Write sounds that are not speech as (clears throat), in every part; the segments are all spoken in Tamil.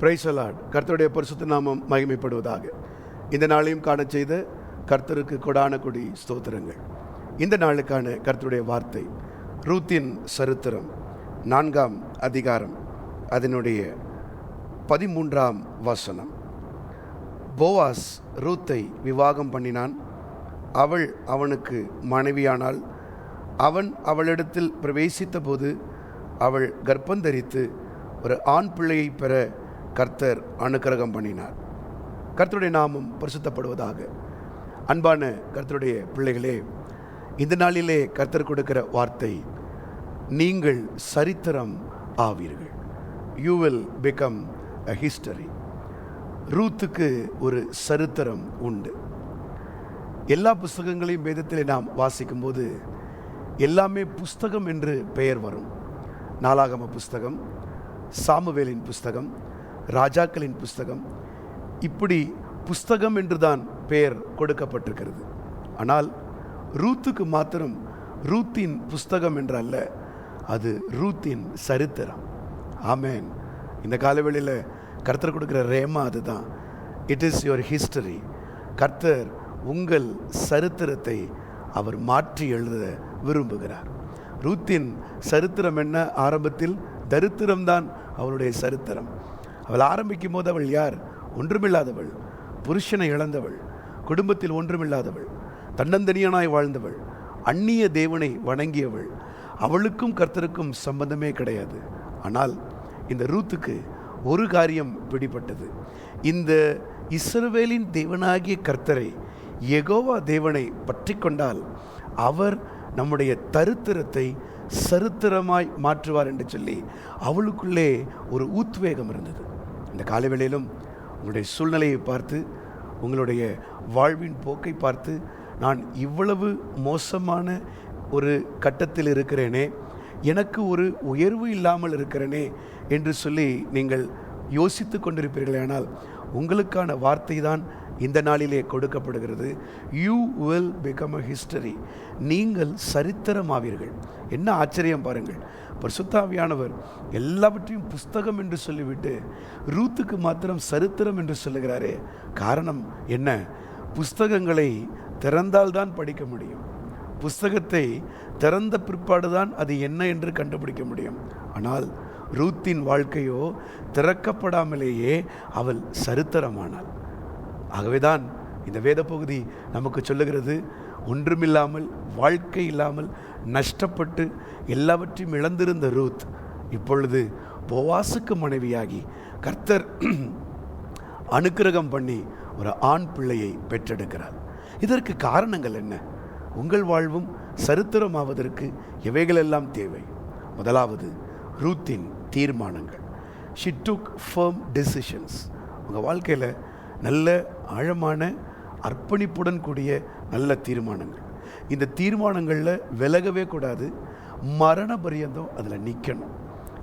பிரைசலாட் கர்த்தருடைய பரிசுத்த நாமம் மகிமைப்படுவதாக. இந்த நாளையும் காணச் செய்த கர்த்தருக்கு கொடான கொடி ஸ்தோத்திரங்கள். இந்த நாளுக்கான கர்த்தருடைய வார்த்தை ரூத்தின் சரித்திரம் நான்காம் அதிகாரம் அதனுடைய பதிமூன்றாம் வசனம். போவாஸ் ரூத்தை விவாகம் பண்ணினான். அவள் அவனுக்கு மனைவியானால் அவன் அவளிடத்தில் பிரவேசித்த போது அவள் கர்ப்பந்தரித்து ஒரு ஆண் பிள்ளையை பெற கர்த்தர் அனுக்கிரகம் பண்ணினார். கர்த்தருடைய நாமம் பரிசுத்தப்படுவதாக. அன்பான கர்த்தருடைய பிள்ளைகளே இந்த நாளிலே கர்த்தர் கொடுக்கிற வார்த்தை நீங்கள் சரித்திரம் ஆவீர்கள். You will become a history ரூத்துக்கு ஒரு சரித்திரம் உண்டு. எல்லா புஸ்தகங்களையும் வேதத்தில் நாம் வாசிக்கும்போது எல்லாமே புஸ்தகம் என்று பெயர் வரும். நாளாகம புஸ்தகம் சாமுவேலின் புஸ்தகம் ராஜாக்களின் புஸ்தகம். இப்படி புஸ்தகம் என்றுதான் பெயர் கொடுக்கப்பட்டிருக்கிறது. ஆனால் ரூத்துக்கு மாத்திரம் ரூத்தின் புஸ்தகம் என்று அல்ல அது ரூத்தின் சரித்திரம். ஆமேன். இந்த காலவெளியில் கர்த்தர் கொடுக்குற ரேமா அதுதான். இட் இஸ் யுவர் ஹிஸ்டரி கர்த்தர் உங்கள் சரித்திரத்தை அவர் மாற்றி எழுத விரும்புகிறார். ரூத்தின் சரித்திரம் என்ன? ஆரம்பத்தில் தரித்திரம்தான் அவருடைய சரித்திரம். அவள் ஆரம்பிக்கும் போது அவள் யார்? ஒன்றுமில்லாதவள். புருஷனை இழந்தவள். குடும்பத்தில் ஒன்றுமில்லாதவள். தன்னந்தனியனாய் வாழ்ந்தவள். அந்நிய தேவனை வணங்கியவள். அவளுக்கும் கர்த்தருக்கும் சம்பந்தமே கிடையாது. ஆனால் இந்த ரூத்துக்கு ஒரு காரியம் பிடிப்பட்டது இந்த இஸ்ரவேலின் தேவனாகிய கர்த்தரை எகோவா தேவனை பற்றி கொண்டால் அவர் நம்முடைய தருத்திரத்தை சரித்திரமாய் மாற்றுவார் என்று சொல்லி அவளுக்குள்ளே ஒரு உத்வேகம் இருந்தது. இந்த காலவேளையிலும் உங்களுடைய சூழ்நிலையை பார்த்து உங்களுடைய வாழ்வின் போக்கை பார்த்து நான் இவ்வளவு மோசமான ஒரு கட்டத்தில் இருக்கிறேனே எனக்கு ஒரு உயர்வு இல்லாமல் இருக்கிறேனே என்று சொல்லி நீங்கள் யோசித்து கொண்டிருப்பீர்கள் ஆனால் உங்களுக்கான வார்த்தை தான் இந்த நாளிலே கொடுக்கப்படுகிறது. You will become a history நீங்கள் சரித்திரமாவீர்கள். என்ன ஆச்சரியம் பாருங்கள். பரிசுத்தாவியானவர். எல்லாவற்றையும் புஸ்தகம் என்று சொல்லிவிட்டு ரூத்துக்கு மாத்திரம் சரித்திரம் என்று சொல்லுகிறாரே. காரணம் என்ன? புஸ்தகங்களை திறந்தால்தான் படிக்க முடியும். புஸ்தகத்தை திறந்த பிற்பாடுதான் அது என்ன என்று கண்டுபிடிக்க முடியும். ஆனால் ரூத்தின் வாழ்க்கையோ திறக்கப்படாமலேயே அவள் சரித்திரமானாள். ஆகவேதான் இந்த வேத பகுதி நமக்கு சொல்லுகிறது ஒன்றுமில்லாமல் வாழ்க்கை இல்லாமல் நஷ்டப்பட்டு எல்லாவற்றையும் இழந்திருந்த ரூத் இப்பொழுது போவாசுக்கு மனைவியாகி கர்த்தர் (clears throat) அனுக்கிரகம் பண்ணி ஒரு ஆண் பிள்ளையை பெற்றெடுக்கிறார். இதற்கு காரணங்கள் என்ன? உங்கள் வாழ்வும் சரித்திரமாவதற்கு இவைகளெல்லாம் தேவை. முதலாவது ரூத்தின் தீர்மானங்கள். ஷி டுக் ஃபர்ம் டெசிஷன்ஸ் உங்கள் வாழ்க்கையில் நல்ல ஆழமான அர்ப்பணிப்புடன் கூடிய நல்ல தீர்மானங்கள். இந்த தீர்மானங்களில் விலகவே கூடாது. மரண பரியந்தம் அதில் நிற்கணும்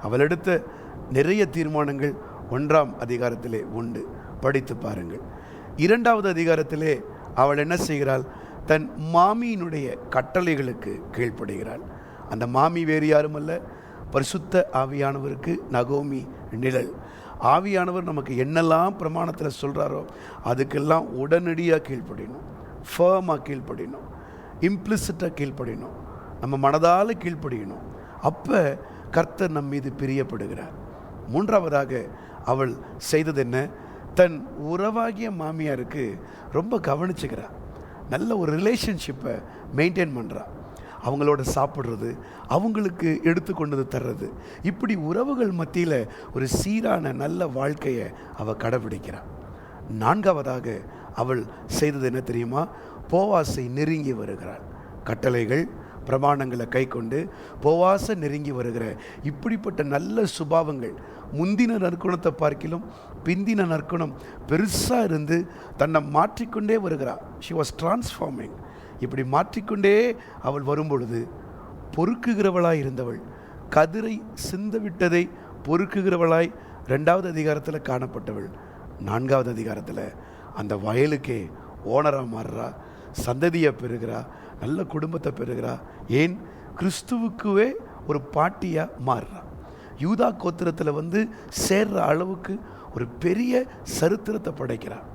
அவள் எடுத்த நிறைய தீர்மானங்கள் ஒன்றாம் அதிகாரத்திலே உண்டு. படித்து பாருங்கள். இரண்டாவது அதிகாரத்திலே அவள் என்ன செய்கிறாள்? தன் மாமியினுடைய கட்டளைகளுக்கு கீழ்ப்படுகிறாள். அந்த மாமி வேறு யாரும் அல்ல பரிசுத்த ஆவியானவருக்கு நகோமி நிழல். ஆவியானவர் நமக்கு என்னெல்லாம் பிரமாணத்தில் சொல்கிறாரோ அதுக்கெல்லாம் உடனடியாக கீழ்ப்படியணும். ஃபேமாக கீழ்ப்படியணும். இம்ப்ளிசிட்டாக கீழ்ப்படியணும். நம்ம மனதால் கீழ்ப்படியணும். அப்போ கர்த்தர் நம் மீது பிரியப்படுகிறார். மூன்றாவதாக அவள் செய்தது என்ன? தன் உறவாகிய மாமியாருக்கு ரொம்ப கவனிச்சுக்கிறார் நல்ல ஒரு ரிலேஷன்ஷிப்பை மெயின்டைன் பண்ணுறா அவங்களோட சாப்பிட்றது அவங்களுக்கு எடுத்து கொண்டு தர்றது. இப்படி உறவுகள் மத்தியில் ஒரு சீரான நல்ல வாழ்க்கையை அவள் கடைபிடிக்கிறாள் நான்காவதாக அவள் செய்தது என்ன தெரியுமா? போவாசை நெருங்கி வருகிறாள். கட்டளைகள் பிரமாணங்களை கை கொண்டு போவாச நெருங்கி வருகிற இப்படிப்பட்ட நல்ல சுபாவங்கள். முந்தின நற்குணத்தை பார்க்கிலும் பிந்தின நற்குணம் பெருசாக இருந்து தன்னை மாற்றிக்கொண்டே வருகிறாள். ஷி வாஸ் டிரான்ஸ்ஃபார்மிங் இப்படி மாற்றிக்கொண்டே அவள் வரும்பொழுது பொறுக்குகிறவளாய் இருந்தவள். கதிரை சிந்தவிட்டதை பொறுக்குகிறவளாய் ரெண்டாவது அதிகாரத்தில் காணப்பட்டவள். நான்காவது அதிகாரத்தில் அந்த வயலுக்கே ஓனராக மாறுறா சந்ததியை பெறுகிறா நல்ல குடும்பத்தை பெறுகிறா. ஏன்? கிறிஸ்துவுக்குவே ஒரு பாட்டியாக மாறுறா. யூதா கோத்திரத்தில் வந்து சேர்ற அளவுக்கு ஒரு பெரிய சரித்திரத்தை படைக்கிறார்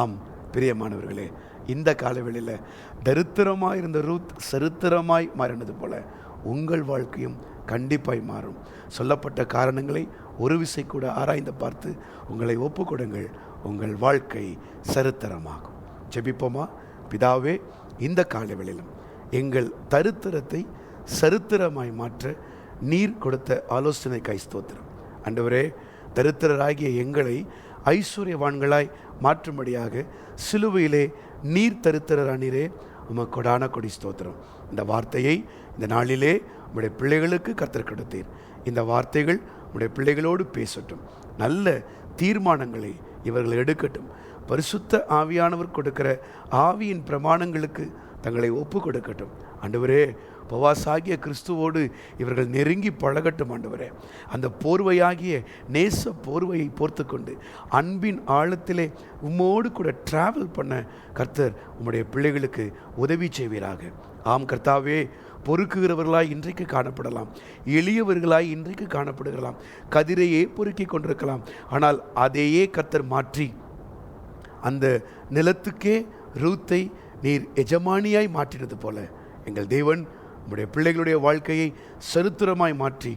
ஆம் பிரியமானவர்களே இந்த காலவெளியில் தரித்திரமாக இருந்த ரூத் சரித்திரமாய் மாறினது போல உங்கள் வாழ்க்கையும் கண்டிப்பாய் மாறும். சொல்லப்பட்ட காரணங்களை ஒரு விசை கூட ஆராய்ந்து பார்த்து உங்களை ஒப்புக்கொடுங்கள். உங்கள் வாழ்க்கை சரித்திரமாகும். ஜெபிப்போமா? பிதாவே இந்த காலவெளியிலும் எங்கள் தருத்திரத்தை சரித்திரமாய் மாற்ற நீர் கொடுத்த ஆலோசனை கைஸ்தோத்திரம் ஸ்தோத்திரம் தருத்திரராகிய எங்களை ஐஸ்வர்யவான்களாய் மாற்றும்படியாக சிலுவையிலே நீர் தருத்திரரானீரே உமக்கு கொடான கொடி ஸ்தோத்திரம். இந்த வார்த்தையை இந்த நாளிலே உடைய பிள்ளைகளுக்கு கத்தர் கொடுத்தீர். இந்த வார்த்தைகள் உடைய பிள்ளைகளோடு பேசட்டும். நல்ல தீர்மானங்களை இவர்கள் எடுக்கட்டும். பரிசுத்த ஆவியானவர் கொடுக்கிற ஆவியின் பிரமாணங்களுக்கு தங்களை ஒப்பு கொடுக்கட்டும் ஆண்டவரே பவாசாகிய கிறிஸ்துவோடு இவர்கள் நெருங்கி பழகட்டும் ஆண்டவரே. அந்த போர்வையாகிய நேச போர்வையை போர்த்து கொண்டு அன்பின் ஆழத்திலே உம்மோடு கூட டிராவல் பண்ண கர்த்தர் உம்முடைய பிள்ளைகளுக்கு உதவி செய்வீராக. ஆம் கர்த்தாவே பொறுக்குகிறவர்களாய் இன்றைக்கு காணப்படலாம். எளியவர்களாய் இன்றைக்கு காணப்படுகிறலாம். கதிரையே பொறுக்கி கொண்டிருக்கலாம். ஆனால் அதையே கர்த்தர் மாற்றி அந்த நிலத்துக்கே ரூத்தை நீர் எஜமானியாய் மாற்றினது போல எங்கள் தேவன் நம்முடைய பிள்ளைகளுடைய வாழ்க்கையை சரித்திரமாய் மாற்றி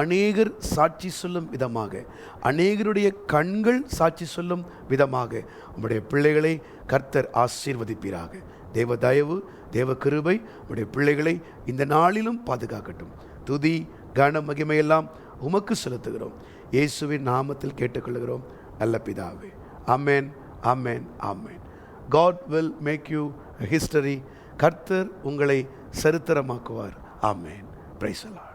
அநேகர் சாட்சி சொல்லும் விதமாக அநேகருடைய கண்கள் சாட்சி சொல்லும் விதமாக உம்முடைய பிள்ளைகளை கர்த்தர் ஆசீர்வதிப்பீராக. தேவ தயவு தேவ கிருபை உடைய பிள்ளைகளை இந்த நாளிலும் பாதுகாக்கட்டும். துதி கன மகிமையெல்லாம் உமக்கு செலுத்துகிறோம். இயேசுவின் நாமத்தில் கேட்டுக்கொள்கிறோம். நல்ல பிதாவே. Amen amen amen God will make you history கர்த்தர் உங்களை சரித்திரமாக்குவார். ஆமேன். பிரைசலார்